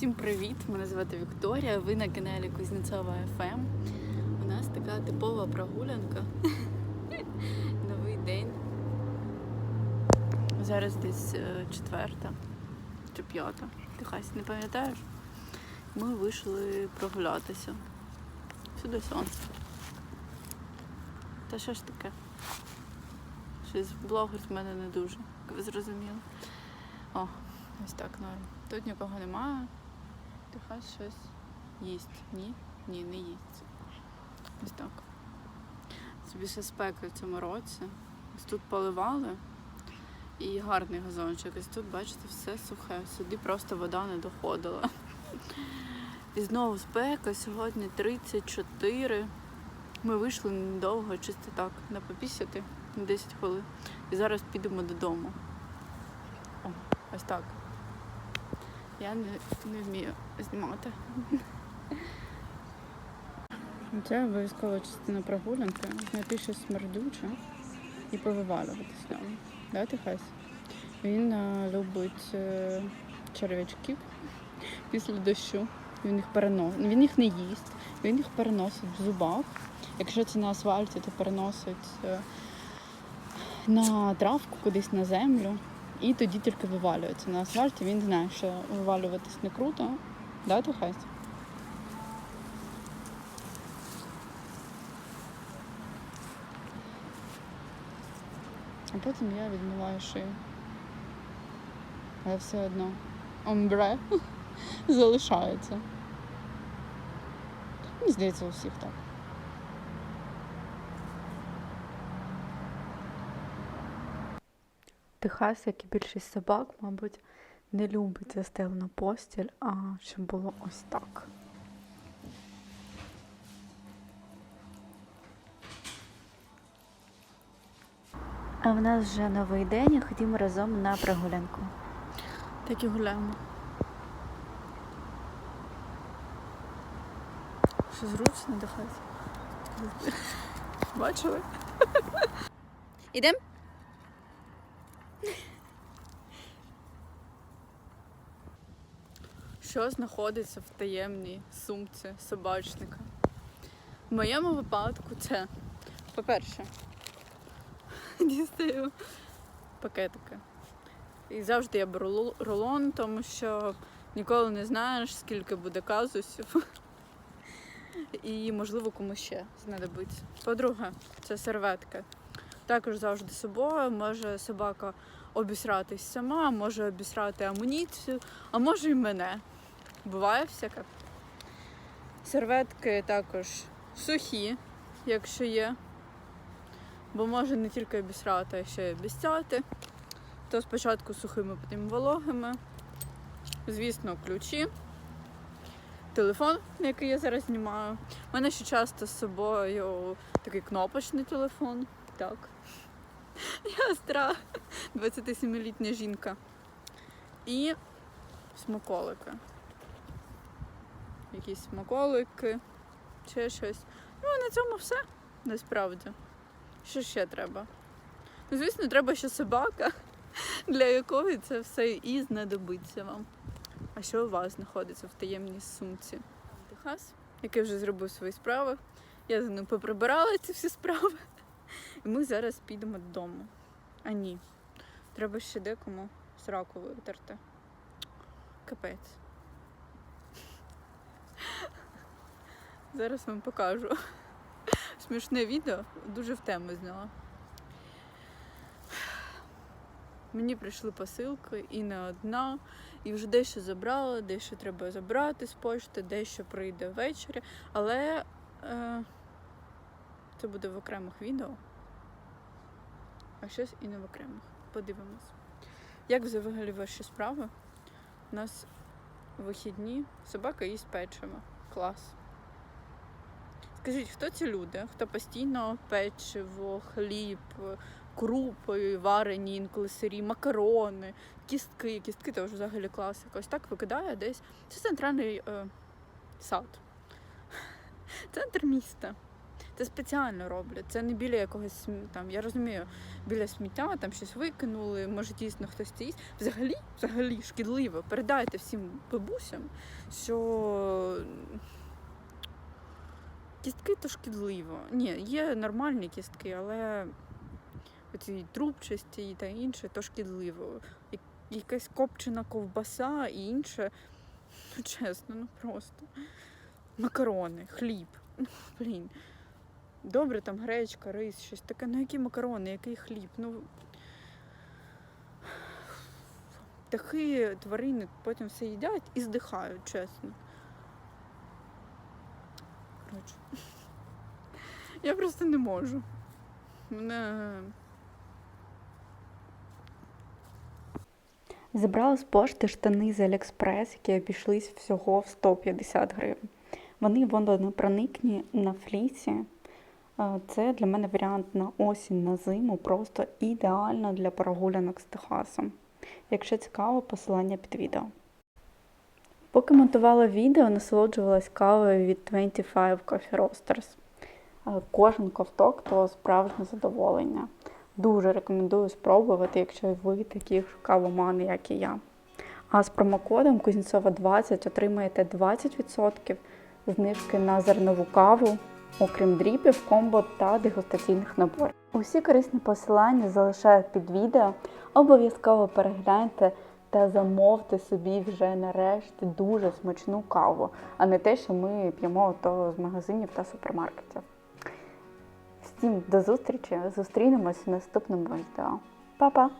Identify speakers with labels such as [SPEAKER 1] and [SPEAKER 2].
[SPEAKER 1] Всім привіт! Мене звати Вікторія. Ви на каналі Кузнєцова ФМ. У нас така типова прогулянка. Новий день. Зараз десь е, четверта чи п'ята. Ти Хась, не пам'ятаєш? Ми вийшли прогулятися. Сюди сонце. Та що ж таке? Щось блогер з мене не дуже, як ви зрозуміли. О, ось так норм. Тут нікого немає. Щось їсть. Ні? Ні, не їсть. Ось так. Це більше спеки в цьому році. Ось тут поливали і гарний газончик. Ось тут, бачите, все сухе. Сюди просто вода не доходила. І знову спека, сьогодні 34. Ми вийшли недовго, чисто так, на попісяти на 10 хвилин. І зараз підемо додому. О, ось так. Я не, не вмію знімати. Це обов'язкова частина прогулянки. Знайти щось смердюче і повивалювати з нього. Да, Техас? Він е, любить е, черв'ячків після дощу. Він їх переносить. Він їх не їсть, він їх переносить в зубах. Якщо це на асфальті, то переносить е, на травку кудись на землю. І тоді тільки вивалюється. На асфальті він знає, що вивалюватись не круто. Да, Техас? А потім я відмиваю шию. Але все одно омбре залишається. Мені здається, у всіх так.
[SPEAKER 2] Техас, як і більшість собак, мабуть, не любить застелену постіль, а щоб було ось так. А в нас вже новий день і ходімо разом на прогулянку.
[SPEAKER 1] Так і гуляємо. Що зручно Техас? Бачили? Ідем? Що знаходиться в таємній сумці собачника? В моєму випадку це, по-перше, дістаю пакетики. І завжди я беру рулон, тому що ніколи не знаєш, скільки буде казусів. І, можливо, комусь ще знадобиться. По-друге, це серветки. Також завжди собою. Може собака обісратись сама, може обісрати амуніцію, а може і мене. Буває всяке. Серветки також сухі, якщо є. Бо може не тільки обісрати, а ще й обіцяти. То спочатку сухими, потім вологими. Звісно, ключі. Телефон, який я зараз знімаю. У мене ще часто з собою такий кнопочний телефон. Так. Я стара 27-літня жінка. І смаколики. Якісь смаколики, ще щось. Ну, а на цьому все насправді. Що ще треба? Ну, звісно, треба ще собака, для якої це все і знадобиться вам. А що у вас знаходиться в таємній сумці? Техас, який вже зробив свої справи. Я за ним поприбирала ці всі справи. І ми зараз підемо додому. А ні. Треба ще декому сраку витерти. Капець. Зараз вам покажу. Смішне відео, дуже в тему зняла. Мені прийшли посилки і не одна, і вже дещо забрала, дещо треба забрати з почти, дещо прийде ввечері, але е, це буде в окремих відео, а щось і не в окремих. Подивимось. Як взагалі ваші справи? У нас вихідні, собака їсть печиво. Клас. Скажіть, хто ці люди? Хто постійно печиво, хліб, крупи, варені, інколи сирі, макарони, кістки. Кістки це вже взагалі класика. Ось так викидає десь. Це центральний е, сад. Центр міста. Це спеціально роблять. Це не біля якогось там, я розумію, біля сміття там щось викинули, може дійсно хтось це їсть. Взагалі, взагалі шкідливо. Передайте всім бабусям, що кістки то шкідливо. Ні, є нормальні кістки, але оці трубчасті та інше, то шкідливо. Якась копчена ковбаса і інше. Ну, чесно, ну просто. Макарони, хліб. Блін. Добре, там гречка, рис, щось таке. Ну які макарони, який хліб? Ну. Птахи, тварини потім все їдять і здихають, чесно. Коротше. Я просто не можу. Мене.
[SPEAKER 2] Забрала з пошти штани з Аліекспрес, які обійшлись всього в 150 гривень. Вони водонепроникні на флісі. Це для мене варіант на осінь, на зиму, просто ідеально для прогулянок з Техасом. Якщо цікаво, посилання під відео. Поки монтувала відео, насолоджувалась кавою від 25 Coffee Roasters. Кожен ковток то справжнє задоволення. Дуже рекомендую спробувати, якщо ви такі ж кавомани, як і я. А з промокодом Кузнєцова 20 отримаєте 20% знижки на зернову каву, окрім дріпів, комбо та дегустаційних наборів. Усі корисні посилання залишаю під відео. Обов'язково перегляньте та замовте собі вже нарешті дуже смачну каву, а не те, що ми п'ємо то з магазинів та супермаркетів. Всім до зустрічі! Зустрінемось в наступному відео. Па-па!